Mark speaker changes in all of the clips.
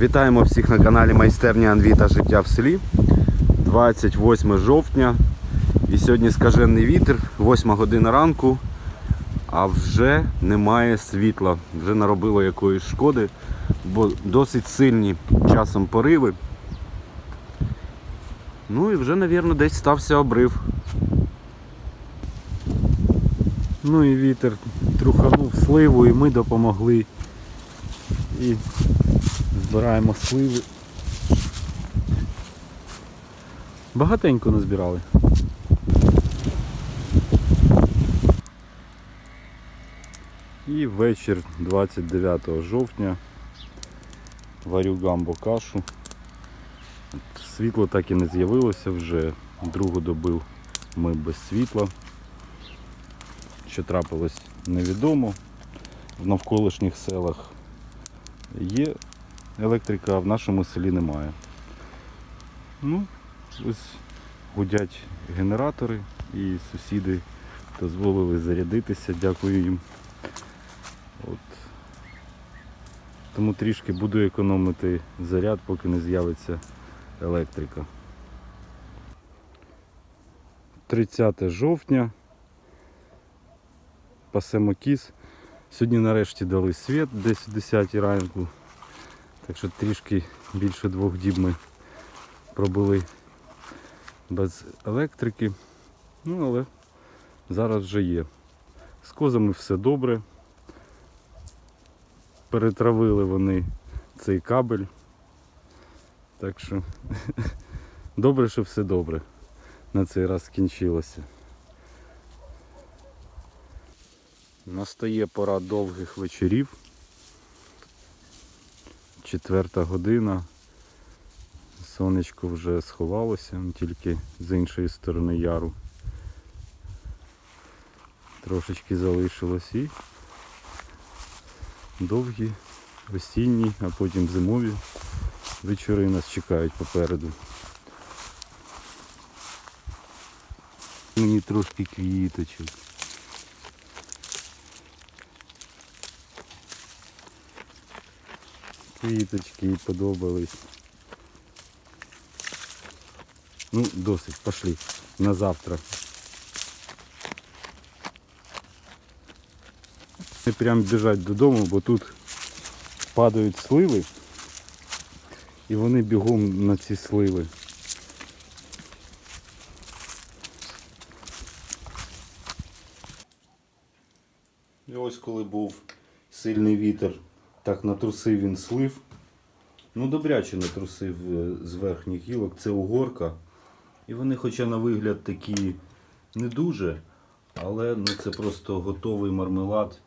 Speaker 1: Вітаємо всіх на каналі Майстерня Анві та життя в селі. 28 жовтня. І сьогодні скажений вітер, 8 година ранку, а вже немає світла. Вже наробило якоїсь шкоди, бо досить сильні часом пориви. Ну і вже, мабуть, десь стався обрив. Ну і вітер труханув сливу і ми допомогли. І збираємо сливи. Багатенько назбирали. І вечір 29 жовтня варю гамбо кашу. Світло так і не з'явилося вже, другу добив ми без світла. Що трапилось невідомо. В навколишніх селах є електрика, в нашому селі немає. Ну, ось гудять генератори і сусіди дозволили зарядитися, дякую їм. От. Тому трішки буду економити заряд, поки не з'явиться електрика. 30 жовтня. Пасемо кіз. Сьогодні нарешті дали світ десь о 10 ранку. Так що трішки більше двох діб ми пробули без електрики. Ну, але зараз вже є. З козами все добре. Перетравили вони цей кабель. Так що добре, що все добре. На цей раз скінчилося. Настає пора довгих вечорів. Четверта година. Сонечко вже сховалося, тільки з іншої сторони яру. Трошечки залишилось і довгі осінні, а потім зимові вечори нас чекають попереду. Мені трошки квіточок. Квіточки їй подобались. Ну, досить, пошли. На завтра. Не прям біжать додому, бо тут падають сливи. І вони бігом на ці сливи. І ось коли був сильний вітер, так натрусив він слив. Ну, добряче натрусив е, з верхніх гілок. Це угорка. І вони, хоча на вигляд такі не дуже, але ну, це просто готовий мармелад.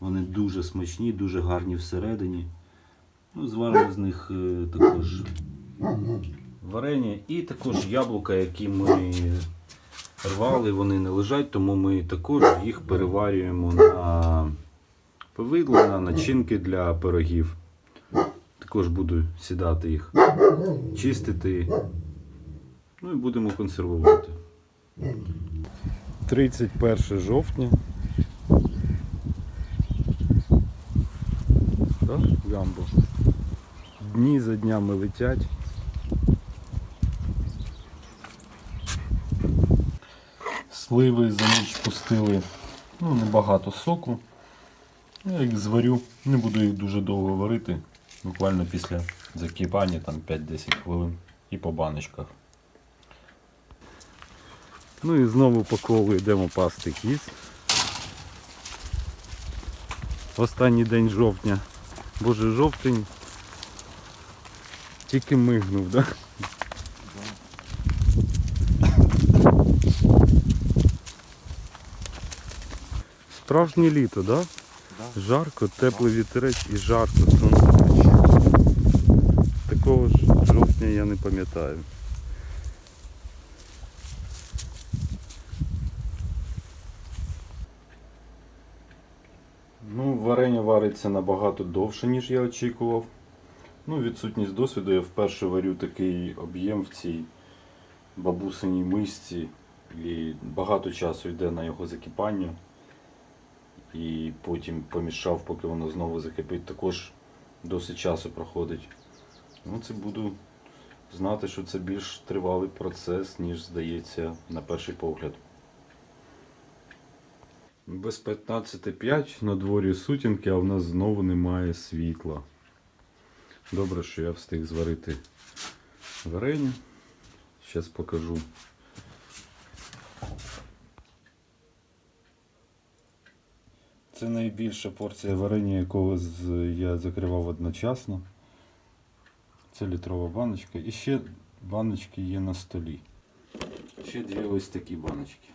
Speaker 1: Вони дуже смачні, дуже гарні всередині. Ну, зварили з них е, також варення і також яблука, які ми рвали, вони не лежать, тому ми також їх переварюємо на повидло, на начинки для пирогів. Також буду сідати їх, чистити. Ну і будемо консервувати. 31 жовтня. Так, гамбо. Дні за днями летять. Сливи за ніч пустили ну, небагато соку. Я їх зварю, не буду їх дуже довго варити. Буквально після закипання там 5-10 хвилин і по баночках. Ну і знову по колу йдемо пасти кіз. Останній день жовтня. Боже, жовтень тільки мигнув, да? Справжнє літо, да? Жарко, теплий вітерець і жарко, сонце пече. Такого ж жовтня я не пам'ятаю. Ну, варення вариться набагато довше, ніж я очікував. Ну, відсутність досвіду, я вперше варю такий об'єм в цій бабусиній мисці. І багато часу йде на його закипання. І потім помішав, поки воно знову закипить, також досить часу проходить. Ну, це буду знати, що це більш тривалий процес, ніж здається на перший погляд. Без 15.05 на дворі сутінки, а в нас знову немає світла. Добре, що я встиг зварити варення. Зараз покажу. Це найбільша порція варення, якого я закривав одночасно. Це літрова баночка. І ще баночки є на столі. Ще дві ось такі баночки.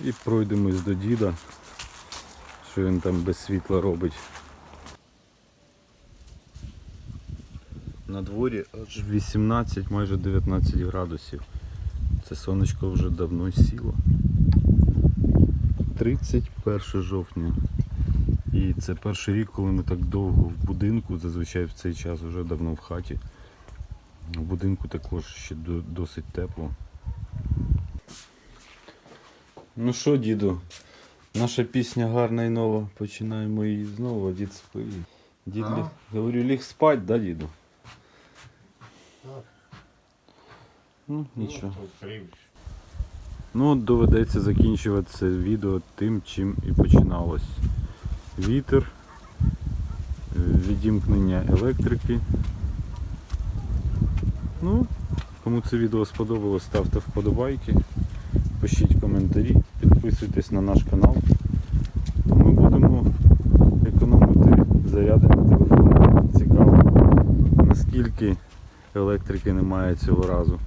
Speaker 1: І пройдемось до діда, що він там без світла робить. На дворі аж 18, майже 19 градусів. Це сонечко вже давно сіло. 31 жовтня. І це перший рік, коли ми так довго в будинку, зазвичай в цей час вже давно в хаті. В будинку також ще досить тепло. Ну що, діду, наша пісня гарна і нова. Починаємо її знову, а дід спить. Дід ліг, говорю, ліг спать, да, діду?
Speaker 2: Так.
Speaker 1: Ну, нічого.
Speaker 2: Ну.
Speaker 1: Доведеться закінчувати це відео тим, чим і починалось. Вітер, відімкнення електрики. Ну, кому це відео сподобалось, ставте вподобайки, пишіть коментарі, підписуйтесь на наш канал. Ми будемо економити заряди на телефон. Цікаво, наскільки електрики немає цього разу.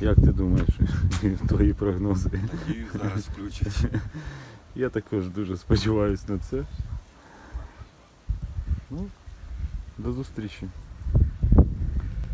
Speaker 1: Як ти думаєш, твої прогнози?
Speaker 2: Надію, зараз включать.
Speaker 1: Я також дуже сподіваюся на це. Ну, до зустрічі.